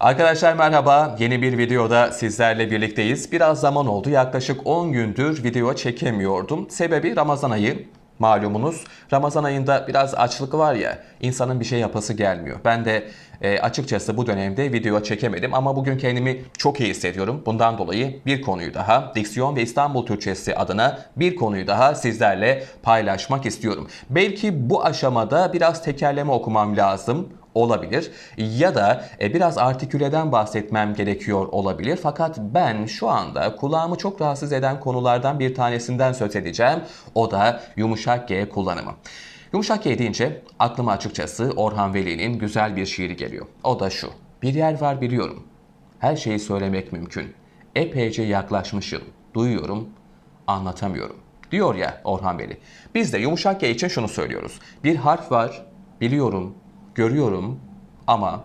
Arkadaşlar merhaba. Yeni bir videoda sizlerle birlikteyiz. Biraz zaman oldu. Yaklaşık 10 gündür video çekemiyordum. Sebebi Ramazan ayı. Malumunuz Ramazan ayında biraz açlık var ya insanın bir şey yapası gelmiyor. Ben de e, açıkçası bu dönemde video çekemedim ama bugün kendimi çok iyi hissediyorum. Bundan dolayı bir konuyu daha Diksiyon ve İstanbul Türkçesi adına bir konuyu daha sizlerle paylaşmak istiyorum. Belki bu aşamada biraz tekerleme okumam lazım olabilir ya da e, biraz artiküleden bahsetmem gerekiyor olabilir. Fakat ben şu anda kulağımı çok rahatsız eden konulardan bir tanesinden söz edeceğim. O da yumuşak G kullanımı. Yumuşak G deyince aklıma açıkçası Orhan Veli'nin güzel bir şiiri geliyor. O da şu. Bir yer var biliyorum. Her şeyi söylemek mümkün. Epeyce yaklaşmışım. Duyuyorum, anlatamıyorum. Diyor ya Orhan Veli. Biz de yumuşak G için şunu söylüyoruz. Bir harf var, biliyorum, görüyorum ama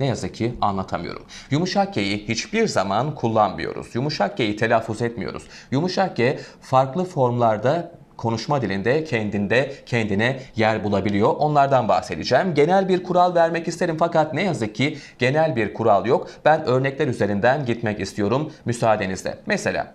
ne yazık ki anlatamıyorum. Yumuşak G'yi hiçbir zaman kullanmıyoruz. Yumuşak G'yi telaffuz etmiyoruz. Yumuşak G farklı formlarda konuşma dilinde kendinde kendine yer bulabiliyor. Onlardan bahsedeceğim. Genel bir kural vermek isterim fakat ne yazık ki genel bir kural yok. Ben örnekler üzerinden gitmek istiyorum müsaadenizle. Mesela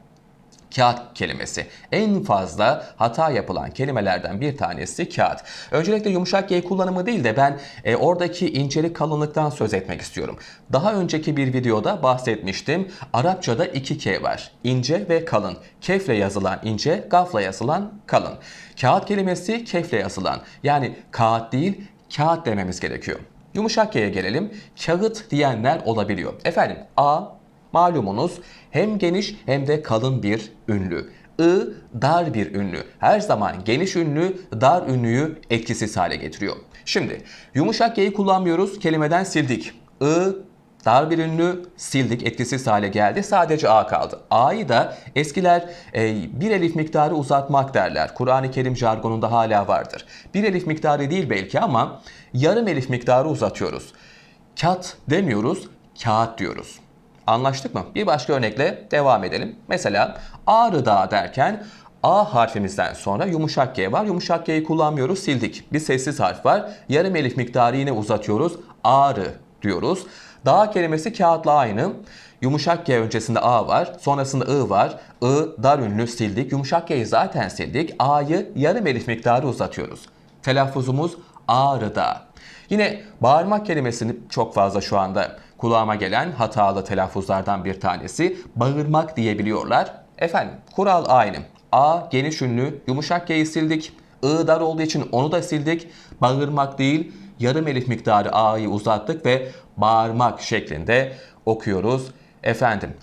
Kağıt kelimesi. En fazla hata yapılan kelimelerden bir tanesi kağıt. Öncelikle yumuşak G kullanımı değil de ben e, oradaki incelik kalınlıktan söz etmek istiyorum. Daha önceki bir videoda bahsetmiştim. Arapçada iki K var. İnce ve kalın. Kefle yazılan ince, gafla yazılan kalın. Kağıt kelimesi kefle yazılan. Yani kağıt değil, kağıt dememiz gerekiyor. Yumuşak G'ye gelelim. Kağıt diyenler olabiliyor. Efendim A Malumunuz hem geniş hem de kalın bir ünlü. I dar bir ünlü. Her zaman geniş ünlü dar ünlüyü etkisiz hale getiriyor. Şimdi yumuşak G'yi kullanmıyoruz. Kelimeden sildik. I dar bir ünlü sildik etkisiz hale geldi. Sadece A kaldı. A'yı da eskiler e, bir elif miktarı uzatmak derler. Kur'an-ı Kerim jargonunda hala vardır. Bir elif miktarı değil belki ama yarım elif miktarı uzatıyoruz. Kat demiyoruz, kağıt diyoruz. Anlaştık mı? Bir başka örnekle devam edelim. Mesela Ağrı Dağı derken A harfimizden sonra yumuşak G var. Yumuşak G'yi kullanmıyoruz, sildik. Bir sessiz harf var. Yarım elif miktarı yine uzatıyoruz. Ağrı diyoruz. Dağ kelimesi kağıtla aynı. Yumuşak G öncesinde A var. Sonrasında I var. I dar ünlü sildik. Yumuşak G'yi zaten sildik. A'yı yarım elif miktarı uzatıyoruz. Telaffuzumuz Ağrı Dağı. Yine bağırmak kelimesini çok fazla şu anda kulağıma gelen hatalı telaffuzlardan bir tanesi. Bağırmak diyebiliyorlar. Efendim kural aynı. A geniş ünlü yumuşak G'yi sildik. I dar olduğu için onu da sildik. Bağırmak değil yarım elif miktarı A'yı uzattık ve bağırmak şeklinde okuyoruz. Efendim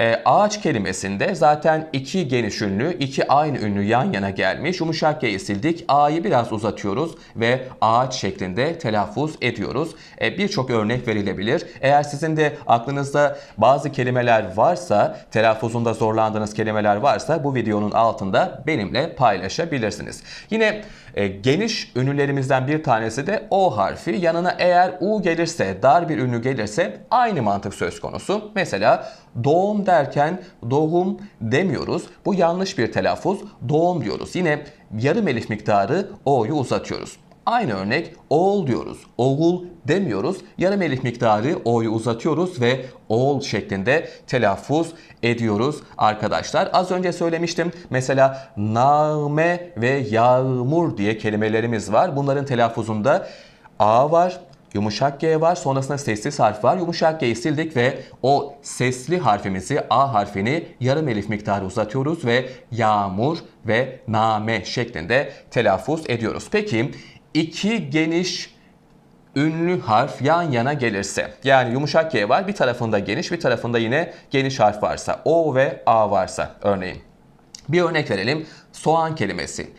e, ağaç kelimesinde zaten iki geniş ünlü, iki aynı ünlü yan yana gelmiş. Yumuşak G'yi sildik. A'yı biraz uzatıyoruz ve ağaç şeklinde telaffuz ediyoruz. E, Birçok örnek verilebilir. Eğer sizin de aklınızda bazı kelimeler varsa, telaffuzunda zorlandığınız kelimeler varsa bu videonun altında benimle paylaşabilirsiniz. Yine e, geniş ünlülerimizden bir tanesi de O harfi. Yanına eğer U gelirse, dar bir ünlü gelirse aynı mantık söz konusu. Mesela doğum derken doğum demiyoruz. Bu yanlış bir telaffuz. Doğum diyoruz. Yine yarım elif miktarı O'yu uzatıyoruz. Aynı örnek oğul diyoruz. Oğul demiyoruz. Yarım elif miktarı o'yu uzatıyoruz ve oğul şeklinde telaffuz ediyoruz arkadaşlar. Az önce söylemiştim. Mesela nağme ve yağmur diye kelimelerimiz var. Bunların telaffuzunda a var, Yumuşak G var. Sonrasında sessiz harf var. Yumuşak G'yi sildik ve o sesli harfimizi A harfini yarım elif miktarı uzatıyoruz ve yağmur ve name şeklinde telaffuz ediyoruz. Peki iki geniş ünlü harf yan yana gelirse yani yumuşak G var bir tarafında geniş bir tarafında yine geniş harf varsa O ve A varsa örneğin. Bir örnek verelim. Soğan kelimesi.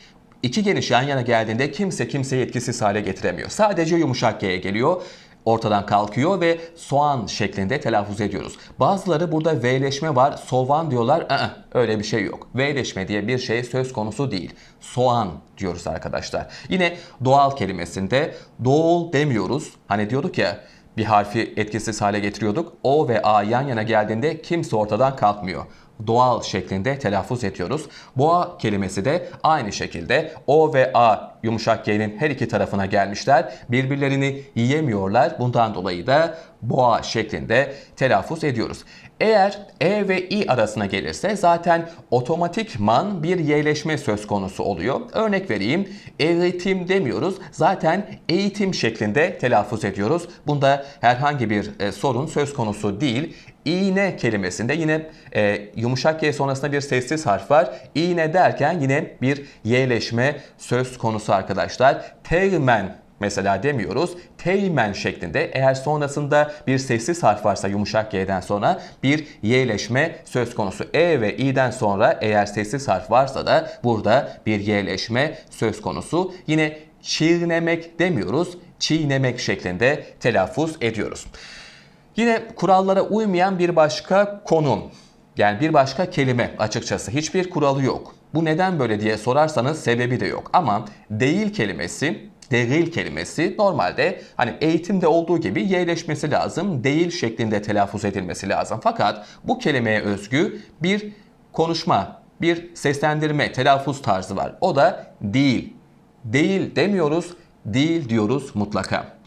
İki geniş yan yana geldiğinde kimse kimseyi etkisiz hale getiremiyor. Sadece yumuşak G'ye geliyor ortadan kalkıyor ve soğan şeklinde telaffuz ediyoruz. Bazıları burada V'leşme var, soğan diyorlar. Aa, öyle bir şey yok. V'leşme diye bir şey söz konusu değil. Soğan diyoruz arkadaşlar. Yine doğal kelimesinde doğal demiyoruz. Hani diyorduk ya bir harfi etkisiz hale getiriyorduk. O ve A yan yana geldiğinde kimse ortadan kalkmıyor. Doğal şeklinde telaffuz ediyoruz. Boğa kelimesi de aynı şekilde O ve A yumuşak G'nin her iki tarafına gelmişler. Birbirlerini yiyemiyorlar. Bundan dolayı da boğa şeklinde telaffuz ediyoruz. Eğer E ve İ arasına gelirse zaten otomatikman bir y'leşme söz konusu oluyor. Örnek vereyim. Eğitim demiyoruz. Zaten eğitim şeklinde telaffuz ediyoruz. Bunda herhangi bir e, sorun söz konusu değil. İğne kelimesinde yine e, yumuşak Y sonrasında bir sessiz harf var. İğne derken yine bir y'leşme söz konusu arkadaşlar. Teğmen mesela demiyoruz. Teğmen şeklinde eğer sonrasında bir sessiz harf varsa yumuşak Y'den sonra bir y'leşme söz konusu. E ve i'den sonra eğer sessiz harf varsa da burada bir y'leşme söz konusu. Yine çiğnemek demiyoruz. Çiğnemek şeklinde telaffuz ediyoruz. Yine kurallara uymayan bir başka konum. Yani bir başka kelime açıkçası hiçbir kuralı yok. Bu neden böyle diye sorarsanız sebebi de yok. Ama değil kelimesi, değil kelimesi normalde hani eğitimde olduğu gibi y'leşmesi lazım. Değil şeklinde telaffuz edilmesi lazım. Fakat bu kelimeye özgü bir konuşma, bir seslendirme, telaffuz tarzı var. O da değil. Değil demiyoruz, değil diyoruz mutlaka.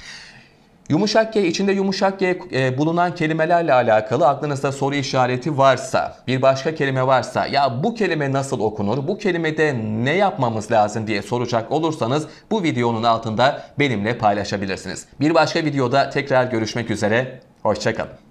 Yumuşak G içinde yumuşak G e, bulunan kelimelerle alakalı aklınızda soru işareti varsa, bir başka kelime varsa ya bu kelime nasıl okunur, bu kelimede ne yapmamız lazım diye soracak olursanız bu videonun altında benimle paylaşabilirsiniz. Bir başka videoda tekrar görüşmek üzere, hoşçakalın.